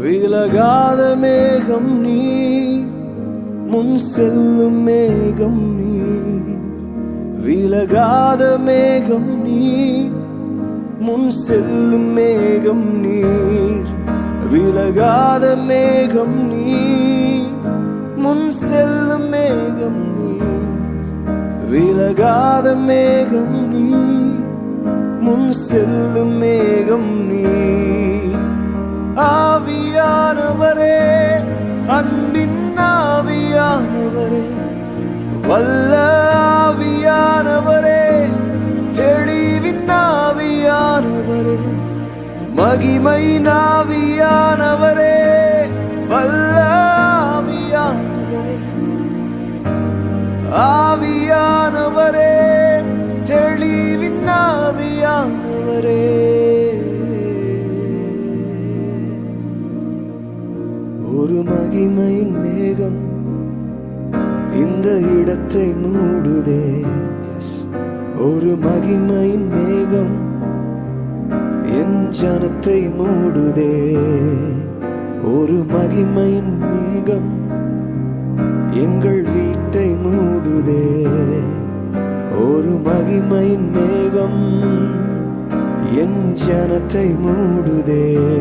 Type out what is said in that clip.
விலகாத மேகம் நீ முன் செல்லும் மேகம் நீ. விலகாத மேகம் நீ முன் செல்லும் மேகம் நீர். விலகாத மேகம் நீ முன் செல்லும் மேகம் நீ விலகாத மேகம் நீ முன் செல்லும் மேகம் நீ வல்லவியானவரே தெளிவின் ஆவியானவரே மகிமை நாவியானவரே வல்ல ஆவியானவரே. ஆவியானவரே தெளிவின் ஆவியானவரே. ஒரு மகிமையின் மேகம் இந்த இடத்தை மூடுதே. ஒரு மகிமையின் மேகம் என் ஜனத்தை மூடுதே. ஒரு மகிமையின் மேகம் எங்கள் வீட்டை மூடுதே. ஒரு மகிமையின் மேகம் என் ஜனத்தை மூடுதே.